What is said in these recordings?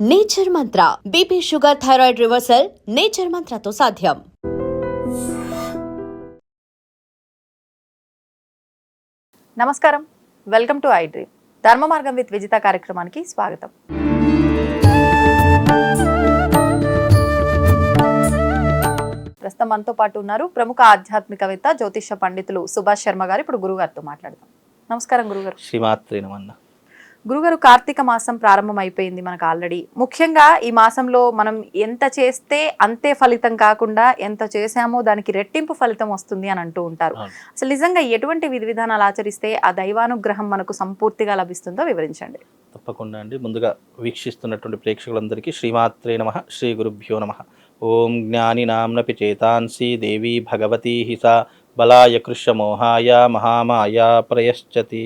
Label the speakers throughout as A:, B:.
A: Nature mantra. BP sugar thyroid reversal nature మంత్రతో సాధ్యం.
B: నమస్కారం. Welcome to I dream. Dharma Margam with Vijitha కార్యక్రమానికి స్వాగతం. ప్రస్తుతం మనతో పాటు ఉన్నారు ప్రముఖ ఆధ్యాత్మికవేత్త జ్యోతిష పండితులు సుభాష్ శర్మ గారు. ఇప్పుడు గురుగారితో మాట్లాడదాం. నమస్కారం గురుగారు.
C: శ్రీమాత్రి నమన్న
B: గురుగారు కార్తీక మాసం ప్రారంభం అయిపోయింది మనకు ఆల్రెడీ. ముఖ్యంగా ఈ మాసంలో మనం ఎంత చేస్తే అంతే ఫలితం కాకుండా ఎంత చేశామో దానికి రెట్టింపు ఫలితం వస్తుంది అని అంటూ ఉంటారు. అసలు నిజంగా ఎటువంటి విధి విధానాలు ఆచరిస్తే ఆ దైవానుగ్రహం మనకు సంపూర్తిగా లభిస్తుందో వివరించండి.
C: తప్పకుండా అండి. ముందుగా వీక్షిస్తున్నటువంటి ప్రేక్షకులందరికీ శ్రీమాత్రే నమ శ్రీ గురుభ్యో నమ. ఓం జ్ఞాని నామ్నపి చేతాంసి దేవీ భగవతీ హిస బలాయ కృష్ణమోహాయ మహామాయ ప్రయశ్చతి.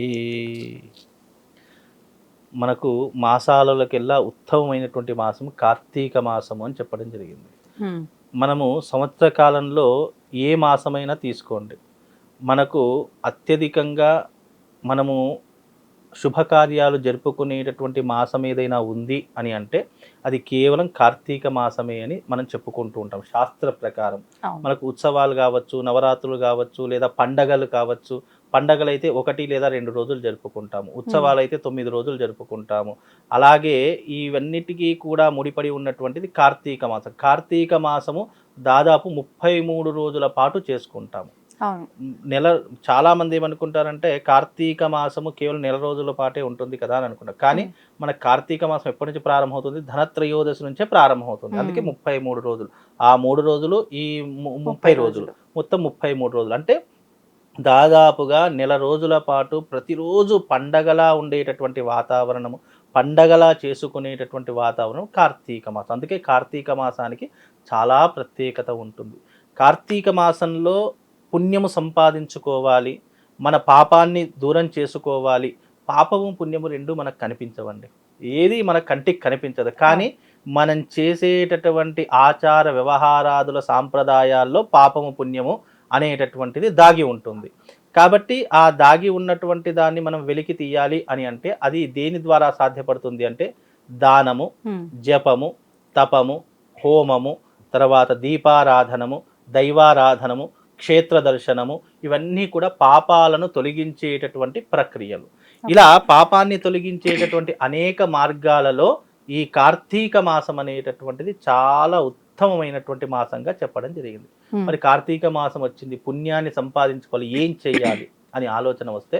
C: మనకు మాసాలకెల్లా ఉత్తమమైనటువంటి మాసం కార్తీక మాసము అని చెప్పడం జరిగింది. మనము సంవత్సర కాలంలో ఏ మాసమైనా తీసుకోండి. మనకు అత్యధికంగా మనము శుభకార్యాలు జరుపుకునేటటువంటి మాసం ఏదైనా ఉంది అని అంటే అది కేవలం కార్తీక మాసమే అని మనం చెప్పుకుంటూ ఉంటాం శాస్త్ర ప్రకారం. మనకు ఉత్సవాలు కావచ్చు నవరాత్రులు కావచ్చు లేదా పండగలు కావచ్చు పండగలు అయితే ఒకటి లేదా రెండు రోజులు జరుపుకుంటాము. ఉత్సవాలు అయితే తొమ్మిది రోజులు జరుపుకుంటాము. అలాగే ఇవన్నిటికీ కూడా ముడిపడి ఉన్నటువంటిది కార్తీక మాసం. కార్తీక మాసము దాదాపు ముప్పై మూడు రోజుల పాటు చేసుకుంటాము. నెల చాలా మంది ఏమనుకుంటారంటే కార్తీక మాసము కేవలం నెల రోజుల పాటే ఉంటుంది కదా అని అనుకుంటారు కానీ మన కార్తీక మాసం ఎప్పటి నుంచి ప్రారంభమవుతుంది? ధనత్రయోదశి నుంచే ప్రారంభమవుతుంది.
B: మ్మ్.
C: అందుకే ముప్పై మూడు రోజులు. ఆ మూడు రోజులు ఈ ముప్పై రోజులు. మొత్తం ముప్పై మూడు రోజులు. అంటే దాదాపుగా నెల రోజుల పాటు ప్రతిరోజు పండగలా ఉండేటటువంటి వాతావరణము పండగలా చేసుకునేటటువంటి వాతావరణం కార్తీక మాసం. అందుకే కార్తీక మాసానికి చాలా ప్రత్యేకత ఉంటుంది. కార్తీక మాసంలో పుణ్యము సంపాదించుకోవాలి మన పాపాన్ని దూరం చేసుకోవాలి. పాపము పుణ్యము రెండు మనకు కనిపించవండి. ఏది మన కంటికి కనిపించదు. కానీ మనం చేసేటటువంటి ఆచార వ్యవహారాదుల సాంప్రదాయాల్లో పాపము పుణ్యము అనేటటువంటిది దాగి ఉంటుంది కాబట్టి ఆ దాగి ఉన్నటువంటి దాన్ని మనం వెలికి తీయాలి అని అంటే అది దేని ద్వారా సాధ్యపడుతుంది అంటే దానము. జపము తపము హోమము తర్వాత దీపారాధనము దైవారాధనము క్షేత్ర దర్శనము ఇవన్నీ కూడా పాపాలను తొలగించేటటువంటి ప్రక్రియలు ఇలా పాపాన్ని తొలగించేటటువంటి అనేక మార్గాలలో ఈ కార్తీక మాసం అనేటటువంటిది చాలా ఉత్తమమైనటువంటి మాసంగా చెప్పడం జరిగింది. మరి కార్తీక మాసం వచ్చింది పుణ్యాన్ని సంపాదించుకోవాలి ఏం చేయాలి అని ఆలోచన వస్తే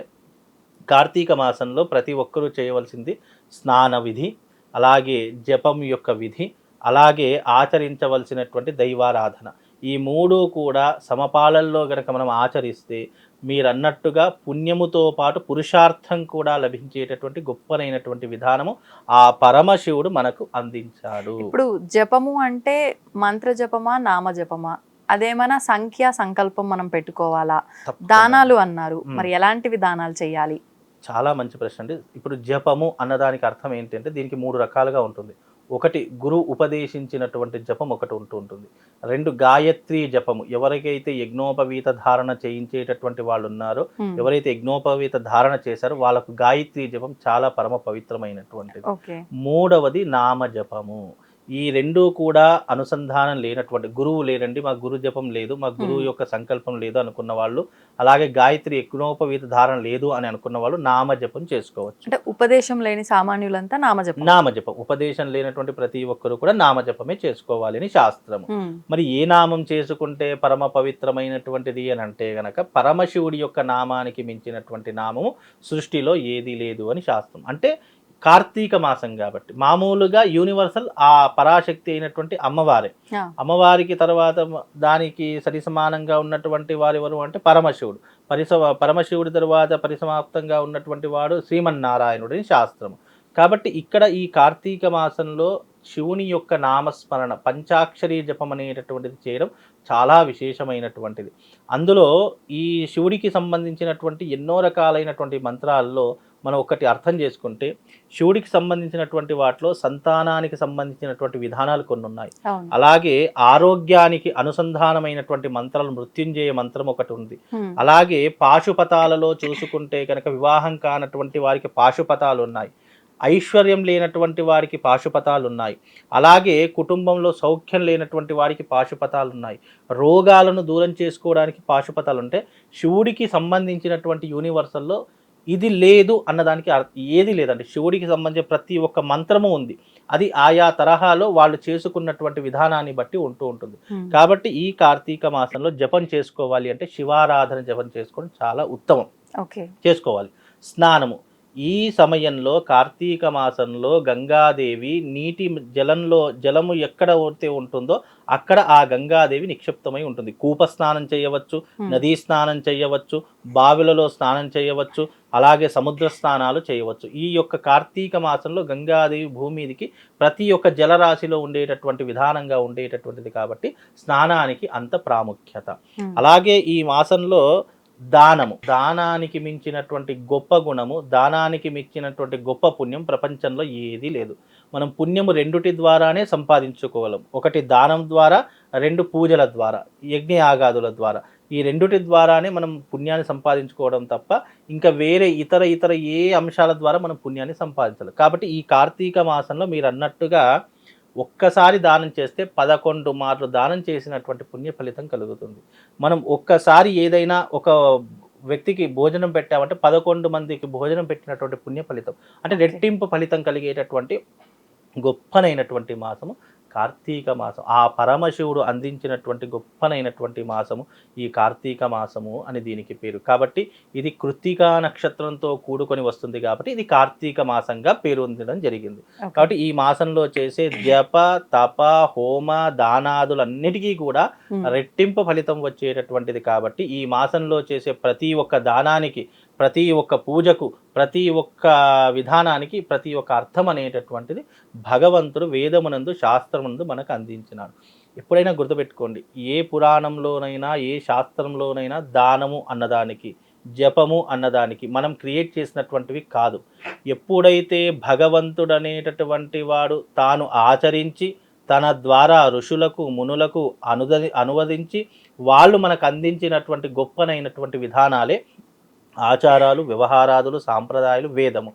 C: కార్తీక మాసంలో ప్రతి ఒక్కరూ చేయవలసింది స్నాన విధి అలాగే జపం యొక్క విధి అలాగే ఆచరించవలసినటువంటి దైవారాధన. ఈ మూడు కూడా సమపాలల్లో గనక మనం ఆచరిస్తే మీరన్నట్టుగా పుణ్యముతో పాటు పురుషార్థం కూడా లభించేటటువంటి గొప్పనైనటువంటి విధానము ఆ పరమశివుడు మనకు అందించాడు.
B: ఇప్పుడు జపము అంటే మంత్ర జపమా నామ జపమా అదేమైనా సంఖ్య సంకల్పం మనం పెట్టుకోవాలా. దానాలు అన్నారు. మరి ఎలాంటివి దానాలు చేయాలి?
C: చాలా మంచి ప్రశ్న అండి. ఇప్పుడు జపము అన్నదానికి అర్థం ఏంటంటే దీనికి మూడు రకాలుగా ఉంటుంది. ఒకటి గురు ఉపదేశించినటువంటి జపం ఒకటి ఉంటూ ఉంటుంది. రెండు గాయత్రి జపము. ఎవరికైతే యజ్ఞోపవీత ధారణ చేయించేటటువంటి వాళ్ళు ఉన్నారో. ఎవరైతే యజ్ఞోపవీత ధారణ చేశారో వాళ్ళకు గాయత్రి జపం చాలా పరమ పవిత్రమైనటువంటిది. మూడవది నామ జపము ఈ రెండు కూడా అనుసంధానం లేనటువంటి గురువు లేరండి మా గురు జపం లేదు మా గురువు
B: Hmm.
C: యొక్క సంకల్పం లేదు అనుకున్న వాళ్ళు అలాగే గాయత్రి యజ్ఞోపవీత ధారణ లేదు అని అనుకున్న వాళ్ళు నామ జపం చేసుకోవచ్చు.
B: అంటే ఉపదేశం లేని సామాన్యులంతా నామజపం
C: నామజపం ఉపదేశం లేనటువంటి ప్రతి ఒక్కరు కూడా నామజపమే చేసుకోవాలి అని శాస్త్రము.
B: హ్మ్.
C: మరి ఏ నామం చేసుకుంటే పరమ పవిత్రమైనటువంటిది అని అంటే గనక పరమశివుడి యొక్క నామానికి మించినటువంటి నామము సృష్టిలో ఏది లేదు అని శాస్త్రం. అంటే కార్తీక మాసం కాబట్టి. మామూలుగా యూనివర్సల్ ఆ పరాశక్తి అయినటువంటి అమ్మవారే. అమ్మవారికి తర్వాత దానికి సరిసమానంగా ఉన్నటువంటి వారు ఎవరు అంటే పరమశివుడు. పరిస పరమశివుడి తరువాత పరిసమాప్తంగా ఉన్నటువంటి వాడు శ్రీమన్నారాయణుడు శాస్త్రము. కాబట్టి ఇక్కడ ఈ కార్తీక మాసంలో శివుని యొక్క నామస్మరణ పంచాక్షరి జపం అనేటటువంటిది చేయడం చాలా విశేషమైనటువంటిది. అందులో ఈ శివుడికి సంబంధించినటువంటి ఎన్నో రకాలైనటువంటి మంత్రాల్లో మనం ఒకటి అర్థం చేసుకుంటే శివుడికి సంబంధించినటువంటి వాటిలో సంతానానికి సంబంధించినటువంటి విధానాలు కొన్ని ఉన్నాయి. అలాగే ఆరోగ్యానికి అనుసంధానమైనటువంటి మంత్రాలు మృత్యుంజయ మంత్రం ఒకటి ఉంది. అలాగే పాశుపతాలలో చూసుకుంటే కనుక వివాహం కానటువంటి వారికి పాశుపతాలు ఉన్నాయి. ఐశ్వర్యం లేనటువంటి వారికి పాశుపతాలు ఉన్నాయి అలాగే కుటుంబంలో సౌఖ్యం లేనటువంటి వారికి పాశుపతాలు ఉన్నాయి రోగాలను దూరం చేసుకోవడానికి పాశుపతాలు ఉంటే శివుడికి సంబంధించినటువంటి యూనివర్సల్లో ఇది లేదు అన్నదానికి ఏది లేదండి. శివుడికి సంబంధించిన ప్రతి ఒక్క మంత్రము ఉంది. అది ఆయా తరహాలో వాళ్ళు చేసుకున్నటువంటి విధానాన్ని బట్టి ఉంటూ ఉంటుంది. కాబట్టి ఈ కార్తీక మాసంలో జపం చేసుకోవాలి అంటే శివారాధన జపం చేసుకోవడం చాలా ఉత్తమం.
B: ఓకే.
C: చేసుకోవాలి. స్నానము. ఈ సమయంలో కార్తీక మాసంలో గంగాదేవి నీటి జలంలో జలము ఎక్కడ అయితే ఉంటుందో అక్కడ ఆ గంగాదేవి నిక్షిప్తమై ఉంటుంది. కూప స్నానం చేయవచ్చు నదీ స్నానం చేయవచ్చు బావిలలో స్నానం చేయవచ్చు అలాగే సముద్ర స్నానాలు చేయవచ్చు. ఈ యొక్క కార్తీక మాసంలో గంగాదేవి భూమి మీదికి ప్రతి ఒక్క జలరాశిలో ఉండేటటువంటి విధానంగా ఉండేటటువంటిది కాబట్టి స్నానానికి అంత ప్రాముఖ్యత. అలాగే ఈ మాసంలో దానము. దానానికి మించినటువంటి గొప్ప గుణము దానానికి మించినటువంటి గొప్ప పుణ్యం ప్రపంచంలో ఏదీ లేదు. మనం పుణ్యము రెండుటి ద్వారానే సంపాదించుకోగలం. ఒకటి దానం ద్వారా రెండు పూజల ద్వారా యజ్ఞ ఆగాదుల ద్వారా. ఈ రెండుటి ద్వారానే మనం పుణ్యాన్ని సంపాదించుకోవడం తప్ప ఇంకా వేరే ఇతర ఇతర ఏ అంశాల ద్వారా మనం పుణ్యాన్ని సంపాదించాలి. కాబట్టి ఈ కార్తీక మాసంలో మీరు అన్నట్టుగా ఒక్కసారి దానం చేస్తే పదకొండు మార్లు దానం చేసినటువంటి పుణ్య ఫలితం కలుగుతుంది. మనం ఒక్కసారి ఏదైనా ఒక వ్యక్తికి భోజనం పెట్టామంటే పదకొండు మందికి భోజనం పెట్టినటువంటి పుణ్య ఫలితం. అంటే రెట్టింపు ఫలితం కలిగేటటువంటి గొప్పనైనటువంటి మాసము కార్తీక మాసం ఆ పరమశివుడు అందించినటువంటి గొప్పనైనటువంటి మాసము ఈ కార్తీక మాసము అని దీనికి పేరు. కాబట్టి ఇది కృత్తికా నక్షత్రంతో కూడుకొని వస్తుంది కాబట్టి ఇది కార్తీక మాసంగా పేరు పొందడం జరిగింది కాబట్టి ఈ మాసంలో చేసే జప తప హోమ దానాదులన్నిటికీ కూడా రెట్టింపు ఫలితం వచ్చేటటువంటిది కాబట్టి ఈ మాసంలో చేసే ప్రతి ఒక్క దానానికి ప్రతి ఒక్క పూజకు ప్రతి ఒక్క విధానానికి ప్రతి ఒక్క అర్థం అనేటటువంటిది భగవంతుడు వేదమునందు శాస్త్రమునందు మనకు అందించినాడు. ఎప్పుడైనా గుర్తుపెట్టుకోండి ఏ పురాణంలోనైనా ఏ శాస్త్రంలోనైనా దానము అన్నదానికి జపము అన్నదానికి మనం క్రియేట్ చేసినటువంటివి కాదు. ఎప్పుడైతే భగవంతుడు అనేటటువంటి వాడు తాను ఆచరించి తన ద్వారా ఋషులకు మునులకు అనుద అనువదించి వాళ్ళు మనకు అందించినటువంటి గొప్పనైనటువంటి విధానాలే ఆచారాలు వ్యవహారాదులు సాంప్రదాయాలు వేదము.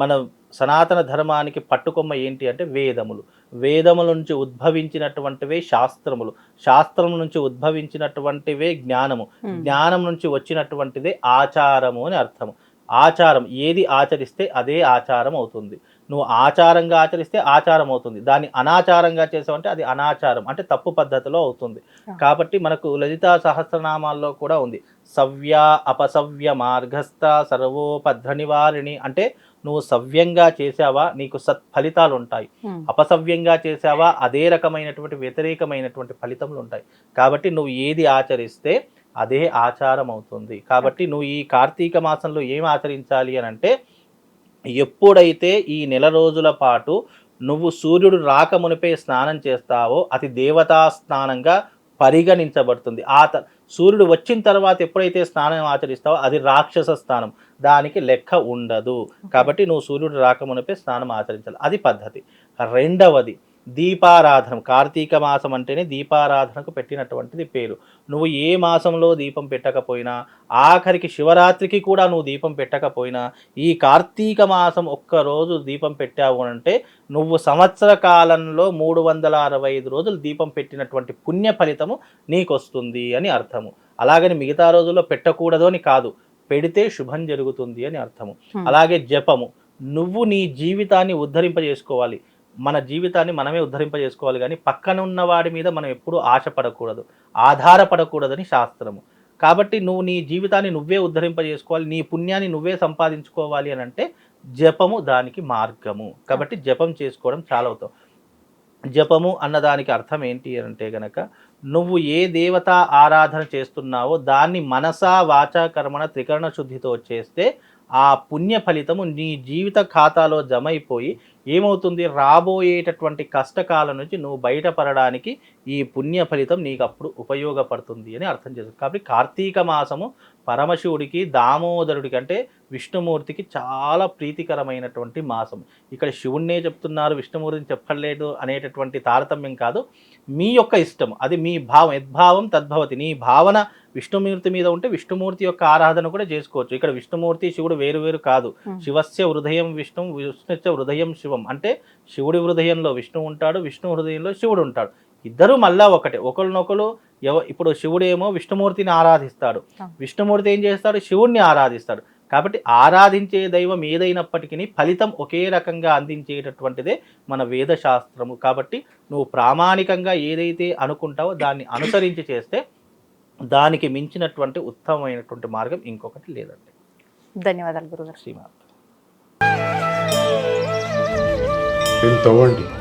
C: మన సనాతన ధర్మానికి పట్టుకొమ్మ ఏంటి అంటే వేదములు. వేదముల నుంచి ఉద్భవించినటువంటివే శాస్త్రములు. శాస్త్రం నుంచి ఉద్భవించినటువంటివే జ్ఞానము. జ్ఞానం నుంచి వచ్చినటువంటిదే ఆచారము అని అర్థము. ఆచారం ఏది ఆచరిస్తే అదే ఆచారం అవుతుంది. నువ్వు ఆచారంగా ఆచరిస్తే ఆచారం అవుతుంది దాన్ని అనాచారంగా చేసావంటే అది అనాచారం. అంటే తప్పు పద్ధతిలో అవుతుంది. కాబట్టి మనకు లలితా సహస్రనామాల్లో కూడా ఉంది. సవ్య అపసవ్య మార్గస్థ సర్వోపద్ర నివారిణి అంటే నువ్వు సవ్యంగా చేసావా నీకు సత్ఫలితాలు ఉంటాయి అపసవ్యంగా చేసావా అదే రకమైనటువంటి వ్యతిరేకమైనటువంటి ఫలితములు ఉంటాయి కాబట్టి నువ్వు ఏది ఆచరిస్తే అదే ఆచారం అవుతుంది కాబట్టి నువ్వు ఈ కార్తీక మాసంలో ఏం ఆచరించాలి అని అంటే ఎప్పుడైతే ఈ నెల రోజుల పాటు నువ్వు సూర్యుడు రాకమునిపే స్నానం చేస్తావో అది దేవతా స్నానంగా పరిగణించబడుతుంది. ఆ త సూర్యుడు వచ్చిన తర్వాత ఎప్పుడైతే స్నానం ఆచరిస్తావో అది రాక్షస స్నానం. దానికి లెక్క ఉండదు. కాబట్టి నువ్వు సూర్యుడు రాకమునిపే స్నానం ఆచరించాలి. అది పద్ధతి. రెండవది దీపారాధన కార్తీక మాసం అంటేనే దీపారాధనకు పెట్టినటువంటిది పేరు. నువ్వు ఏ మాసంలో దీపం పెట్టకపోయినా ఆఖరికి శివరాత్రికి కూడా నువ్వు దీపం పెట్టకపోయినా ఈ కార్తీక మాసం ఒక్క రోజు దీపం పెట్టావు అంటే నువ్వు సంవత్సర కాలంలో మూడు వందల అరవై ఐదు రోజులు దీపం పెట్టినటువంటి పుణ్య ఫలితము నీకు వస్తుంది అని అర్థము. అలాగని మిగతా రోజుల్లో పెట్టకూడదు అని కాదు పెడితే శుభం జరుగుతుంది అని అర్థము. అలాగే జపము. నువ్వు నీ జీవితాన్ని ఉద్ధరింపజేసుకోవాలి. మన జీవితాన్ని మనమే ఉద్ధరింపజేసుకోవాలి కానీ పక్కన ఉన్న వాడి మీద మనం ఎప్పుడూ ఆశపడకూడదు ఆధారపడకూడదని శాస్త్రము. కాబట్టి నువ్వు నీ జీవితాన్ని నువ్వే ఉద్ధరింపజేసుకోవాలి నీ పుణ్యాన్ని నువ్వే సంపాదించుకోవాలి అని అంటే జపము దానికి మార్గము. కాబట్టి జపం చేసుకోవడం చాలా అవుతాం జపము అన్నదానికి అర్థం ఏంటి అంటే గనక నువ్వు ఏ దేవత ఆరాధన చేస్తున్నావో దాన్ని మనసా వాచా కర్మణ త్రికరణ శుద్ధితో చేస్తే ఆ పుణ్య ఫలితము నీ జీవిత ఖాతాలో జమ అయిపోయి ఏమవుతుంది? రాబోయేటటువంటి కష్టకాలం నుంచి నువ్వు బయటపడడానికి ఈ పుణ్య ఫలితం నీకు అప్పుడు ఉపయోగపడుతుంది అని అర్థం చేసుకో. కాబట్టి కార్తీక మాసము పరమశివుడికి దామోదరుడికి అంటే విష్ణుమూర్తికి చాలా ప్రీతికరమైనటువంటి మాసం ఇక్కడ శివుణ్ణే చెప్తున్నారు విష్ణుమూర్తిని చెప్పలేదు అనేటటువంటి తారతమ్యం కాదు. మీ యొక్క ఇష్టం అది మీ భావం యద్భావం తద్భవతి. నీ భావన విష్ణుమూర్తి మీద ఉంటే విష్ణుమూర్తి యొక్క ఆరాధన కూడా చేసుకోవచ్చు. ఇక్కడ విష్ణుమూర్తి శివుడు వేరు వేరు కాదు. శివస్య హృదయం విష్ణు విష్ణుస్య హృదయం శివం అంటే శివుడి హృదయంలో విష్ణు ఉంటాడు విష్ణు హృదయంలో శివుడు ఉంటాడు. ఇద్దరు మళ్ళా ఒకటే. ఒకరినొకరు ఎవ ఇప్పుడు శివుడేమో విష్ణుమూర్తిని ఆరాధిస్తాడు. విష్ణుమూర్తి ఏం చేస్తాడు? శివుణ్ణి ఆరాధిస్తాడు. కాబట్టి ఆరాధించే దైవం ఏదైనప్పటికీ ఫలితం ఒకే రకంగా అందించేటటువంటిదే మన వేద శాస్త్రము కాబట్టి నువ్వు ప్రామాణికంగా ఏదైతే అనుకుంటావో దాన్ని అనుసరించి చేస్తే దానికి మించినటువంటి ఉత్తమమైనటువంటి మార్గం ఇంకొకటి లేదండి.
B: ధన్యవాదాలు గురుగారు.
C: శ్రీమాత
D: దీన్ని తవ్వండి